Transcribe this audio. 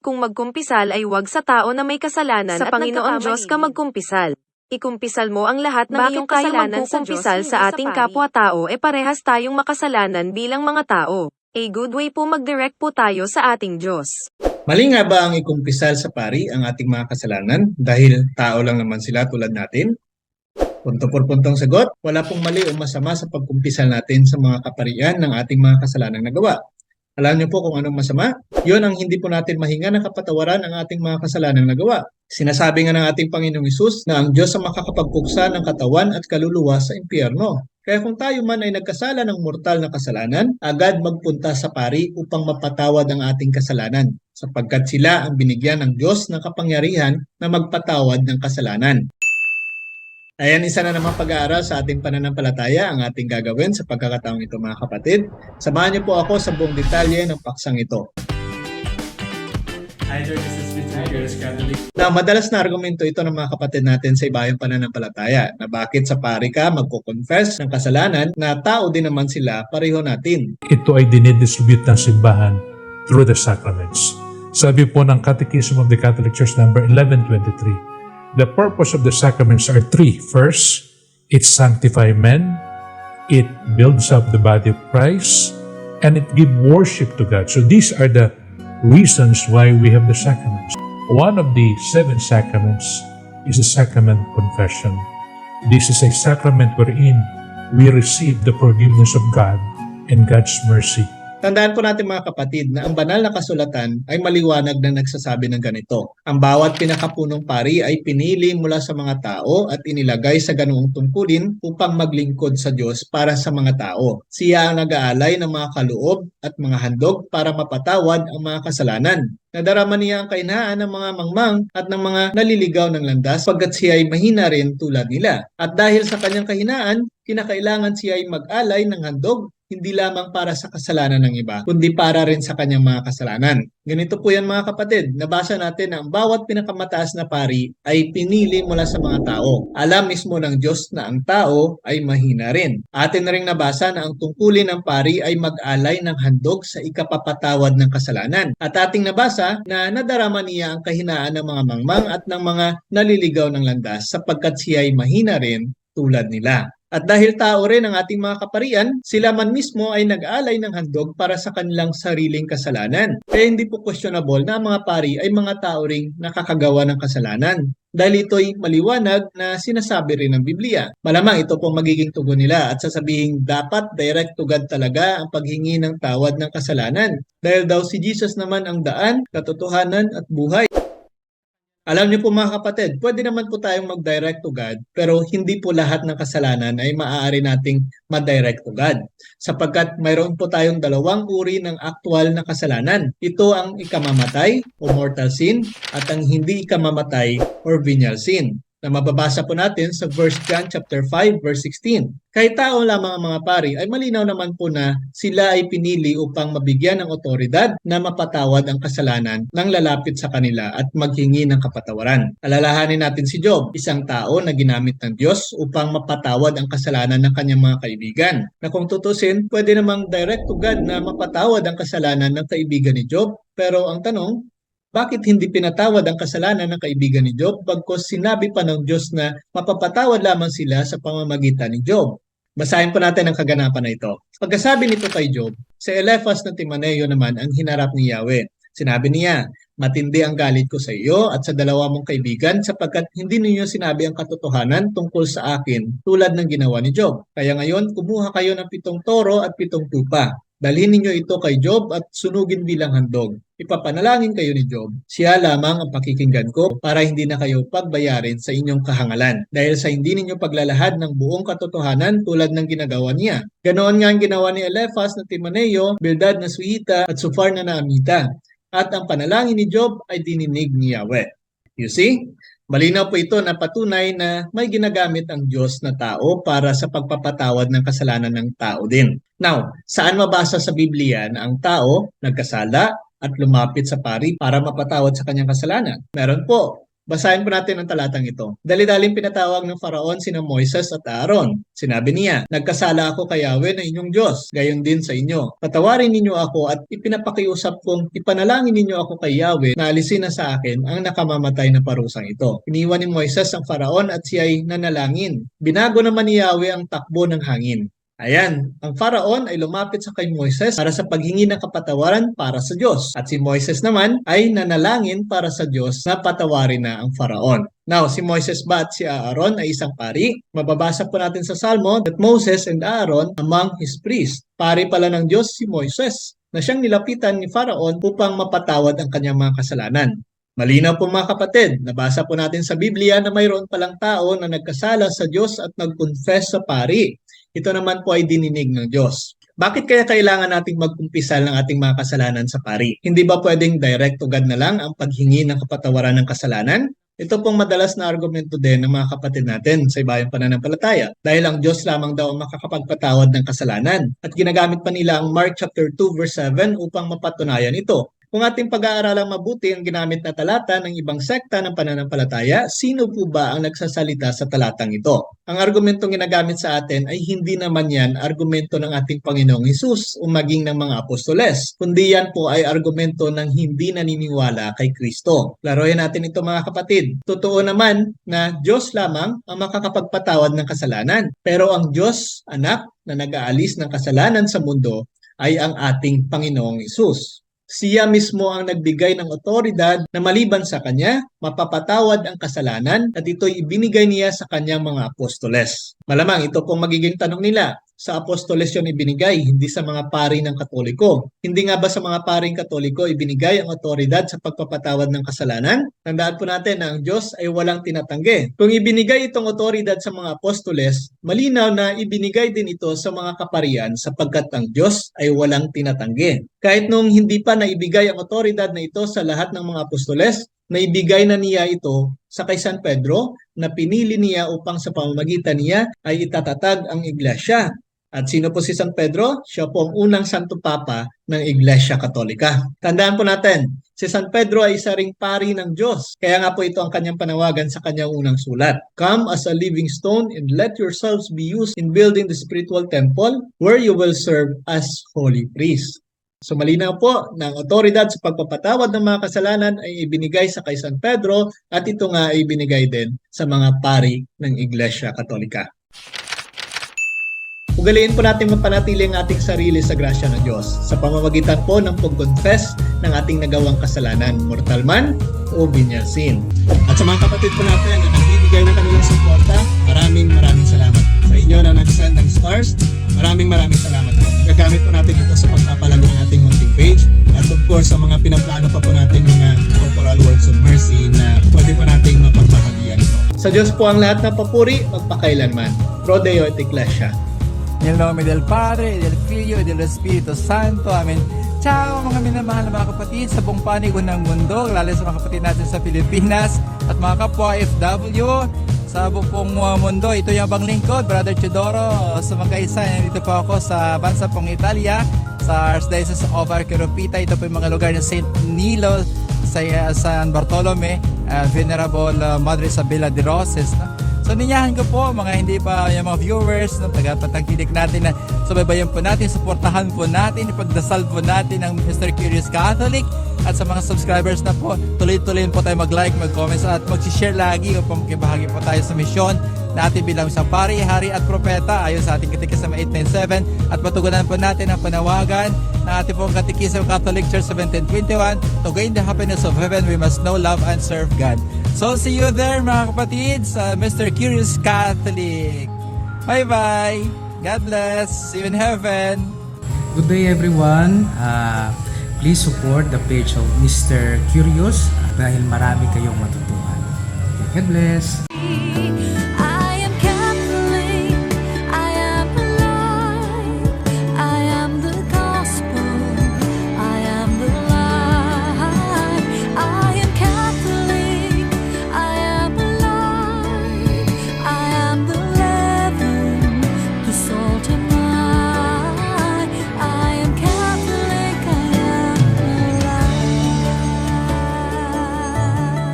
Kung magkumpisal ay wag sa tao na may kasalanan Sa at Panginoon. Diyos ka magkumpisal. Ikumpisal mo ang lahat ng Bakit iyong kasalanan sa Diyos sa sa ating ating kapwa-tao e parehas tayong makasalanan bilang mga tao. A good way po mag-direct po tayo sa ating Diyos. Mali nga ba ang ikumpisal sa pari ang ating mga kasalanan dahil tao lang naman sila tulad natin? Punto por puntong sagot, wala pong mali o masama sa pagkumpisal natin sa mga kaparian ng ating mga kasalanang nagawa. Alam niyo po kung anong masama? Yun ang hindi po natin mahinga na kapatawaran ang ating mga kasalanang nagawa. Sinasabi nga ng ating Panginoong Isus na ang Diyos ang makakapagpuksa ng katawan at kaluluwa sa impyerno. Kaya kung tayo man ay nagkasala ng mortal na kasalanan, agad magpunta sa pari upang mapatawad ang ating kasalanan, sapagkat sila ang binigyan ng Diyos ng kapangyarihan na magpatawad ng kasalanan. Ayan, isa na namang pag-aaral sa ating pananampalataya ang ating gagawin sa pagkakataong ito mga kapatid. Samahan niyo po ako sa buong detalye ng paksang ito. Hi there, this is Vincent Gutierrez Catholic. Na madalas na argumento ito ng mga kapatid natin sa ibayang pananampalataya na bakit sa pari ka magko-confess ng kasalanan na tao din naman sila pareho natin. ito ay dinidistribute ng simbahan through the sacraments. Sabi po ng Catechism of the Catholic Church number 1123, the purpose of the sacraments are three. First, it sanctify men, it builds up the body of Christ, and it give worship to God. So these are the reasons why we have the sacraments. One of the seven sacraments is the sacrament confession. This is a sacrament wherein we receive the forgiveness of God and God's mercy. Tandaan po natin mga kapatid na ang banal na kasulatan ay maliwanag na nagsasabi ng ganito. Ang bawat pinakapunong pari ay pinili mula sa mga tao at inilagay sa ganoong tungkulin upang maglingkod sa Diyos para sa mga tao. Siya ang nag-aalay ng mga kaloob at mga handog para mapatawad ang mga kasalanan. Nadarama niya ang kainahan ng mga mangmang at ng mga naliligaw ng landas pagkat siya ay mahina rin tulad nila. At dahil sa kanyang kahinaan, kinakailangan siya ay mag-alay ng handog hindi lamang para sa kasalanan ng iba, kundi para rin sa kanyang mga kasalanan. Ganito po yan mga kapatid, nabasa natin na ang bawat pinakamataas na pari ay pinili mula sa mga tao. Alam mismo ng Diyos na ang tao ay mahina rin. Atin na rin nabasa na ang tungkulin ng pari ay mag-alay ng handog sa ikapapatawad ng kasalanan. At ating nabasa na nadarama niya ang kahinaan ng mga mangmang at ng mga naliligaw ng landas sapagkat siya ay mahina rin tulad nila. At dahil tao rin ang ating mga kaparian, sila man mismo ay nag-alay ng handog para sa kanilang sariling kasalanan. Kaya hindi po questionable na ang mga pari ay mga tao ring nakakagawa ng kasalanan. Dahil ito'y maliwanag na sinasabi rin ng Biblia. Malamang ito pong magiging tugon nila at sasabihin dapat direct to God talaga ang paghingi ng tawad ng kasalanan. Dahil daw si Jesus naman ang daan, katotohanan at buhay. Alam niyo po mga kapatid, pwede naman po tayong mag-direct to God, pero hindi po lahat ng kasalanan ay maaari nating ma-direct to God. Sapagkat mayroon po tayong dalawang uri ng aktual na kasalanan. Ito ang ikamamatay o mortal sin at ang hindi ikamamatay or venial sin na mababasa po natin sa verse John chapter 5 verse 16. Kahit tao lamang ang mga pari ay malinaw naman po na sila ay pinili upang mabigyan ng otoridad na mapatawad ang kasalanan ng lalapit sa kanila at maghingi ng kapatawaran. Alalahanin natin si Job, isang tao na ginamit ng Diyos upang mapatawad ang kasalanan ng kanyang mga kaibigan. Na kung tutusin, pwede namang direct to God na mapatawad ang kasalanan ng kaibigan ni Job. Pero ang tanong, bakit hindi pinatawad ang kasalanan ng kaibigan ni Job bagkos sinabi pa ng Diyos na mapapatawad lamang sila sa pamamagitan ni Job? Basahin po natin ang kaganapan na ito. Pagkasabi nito kay Job, sa Elephas ng Timaneo naman ang hinarap ni Yahweh. Sinabi niya, matindi ang galit ko sa iyo at sa dalawa mong kaibigan sapagkat hindi ninyo sinabi ang katotohanan tungkol sa akin tulad ng ginawa ni Job. Kaya ngayon, kumuha kayo ng pitong toro at pitong tupa. Dalhin ninyo ito kay Job at sunugin bilang handog. Ipapanalangin kayo ni Job. Siya lamang ang pakikinggan ko para hindi na kayo pagbayarin sa inyong kahangalan. Dahil sa hindi ninyo paglalahad ng buong katotohanan tulad ng ginagawa niya. Ganoon nga ang ginawa ni Elephas na Timaneo, Bildad na Suhita at Sufar na Naamita. At ang panalangin ni Job ay dininig ni Yahweh. You see? Malinaw po ito na patunay na may ginagamit ang Diyos na tao para sa pagpapatawad ng kasalanan ng tao din. Now, saan mabasa sa Biblia na ang tao nagkasala at lumapit sa pari para mapatawad sa kanyang kasalanan? Meron po. Basahin po natin ang talatang ito. Dali-daling pinatawag ng Faraon sina Moises at Aaron. Sinabi niya, Nagkasala ako kay Yahweh na inyong Diyos, gayon din sa inyo. Patawarin ninyo ako at ipinapakiusap kong ipanalangin ninyo ako kay Yahweh na alisin na sa akin ang nakamamatay na parusang ito. Iniwan ni Moises ang Faraon at siya ay nanalangin. Binago naman ni Yahweh ang takbo ng hangin. Ayan, ang Faraon ay lumapit sa kay Moises para sa paghingi ng kapatawaran para sa Diyos. At si Moises naman ay nanalangin para sa Diyos na patawarin na ang Faraon. Now, si Moises ba at si Aaron ay isang pari? Mababasa po natin sa Salmo that Moses and Aaron among his priests. Pari pala ng Diyos si Moises na siyang nilapitan ni Faraon upang mapatawad ang kanyang mga kasalanan. Malinaw po mga kapatid, nabasa po natin sa Biblia na mayroon palang tao na nagkasala sa Diyos at nag-confess sa pari. Ito naman po ay dininig ng Diyos. Bakit kaya kailangan nating magkumpisal ng ating mga kasalanan sa pari? Hindi ba pwedeng direct to God na lang ang paghingi ng kapatawaran ng kasalanan? Ito pong madalas na argumento din ng mga kapatid natin sa ibayang pananampalataya dahil ang Diyos lamang daw ang makakapagpatawad ng kasalanan at ginagamit pa nila ang Mark chapter 2 verse 7 upang mapatunayan ito. Kung ating pag-aaralang mabuti ang ginamit na talata ng ibang sekta ng pananampalataya, sino po ba ang nagsasalita sa talatang ito? Ang argumentong ginagamit sa atin ay hindi naman yan argumento ng ating Panginoong Hesus o maging ng mga apostoles, kundi yan po ay argumento ng hindi naniniwala kay Kristo. Laruin natin ito mga kapatid. Totoo naman na Diyos lamang ang makakapagpatawad ng kasalanan. Pero ang Diyos, anak, na nag-aalis ng kasalanan sa mundo ay ang ating Panginoong Hesus. Siya mismo ang nagbigay ng otoridad na maliban sa kanya, mapapatawad ang kasalanan at ito'y ibinigay niya sa kanyang mga apostoles. Malamang ito pong magiging tanong nila, sa apostoles yun ibinigay, hindi sa mga pari ng katoliko. Hindi nga ba sa mga paring katoliko ibinigay ang otoridad sa pagpapatawad ng kasalanan? Tandaan po natin na ang Diyos ay walang tinatanggi. Kung ibinigay itong otoridad sa mga apostoles, malinaw na ibinigay din ito sa mga kaparian sapagkat ang Diyos ay walang tinatanggi. Kahit nung hindi pa naibigay ang otoridad na ito sa lahat ng mga apostoles, naibigay na niya ito sa kay San Pedro na pinili niya upang sa pamamagitan niya ay itatatag ang iglesia. At sino po si San Pedro? Siya po ang unang Santo Papa ng Iglesia Katolika. Tandaan po natin, si San Pedro ay isa ring pari ng Diyos. Kaya nga po ito ang kanyang panawagan sa kanyang unang sulat. Come as a living stone and let yourselves be used in building the spiritual temple where you will serve as holy priests. So malinaw po na ang otoridad sa pagpapatawad ng mga kasalanan ay ibinigay sa kay San Pedro at ito nga ay ibinigay din sa mga pari ng Iglesia Katolika. Ugaliin po natin mapanatili ang ating sarili sa grasya ng Diyos sa pamamagitan po ng pag-confess ng ating nagawang kasalanan, mortal man o venial sin. At sa mga kapatid po natin na nagbibigay ng kanilang suporta, maraming maraming salamat. Sa inyo na nag-send ng stars, maraming maraming salamat. Gagamit po natin ito sa pagpapalago ng ating munting page at of course sa mga pinaplano pa po natin mga corporal works of mercy na pwede po nating mapagbahagian. Sa Diyos po ang lahat ng papuri, magpakailanman. Pro Deo et Ecclesia. Nel nome del Padre, del Figlio, e dello Spirito Santo. Amen. Ciao mga minamahal na mga kapatid sa buong panig ng mundo, lalo sa mga kapatid natin sa Pilipinas at mga kapwa FW sa buong uh, mundo. Ito yung abang lingkod, Brother Chidoro. Sa mga kaisa, nandito po ako sa bansa pong Italia, sa Archdiocese of Arqueropita. Ito po yung mga lugar ng St. Nilo, sa uh, San Bartolome, uh, Venerable uh, Madre Isabella de Roses. No? So ninyahan ko po mga hindi pa yung mga viewers no, tagapatangkilik natin na subaybayan po natin, suportahan po natin, ipagdasal po natin ang Mr. Curious Catholic at sa mga subscribers na po, tuloy-tuloy po tayo mag-like, mag-comments at mag-share lagi upang makibahagi po tayo sa misyon natin bilang isang pari, hari at propeta ayon sa ating katikisama 897 at patugunan po natin ang panawagan ng ating pong katikisama Catholic Church 1721 to gain the happiness of heaven we must know, love and serve God. So see you there mga kapatid sa Mr. Curious Catholic. Bye-bye. God bless. See you in heaven. Good day everyone. Uh, please support the page of Mr. Curious dahil marami kayong matutuhan. Okay, God bless.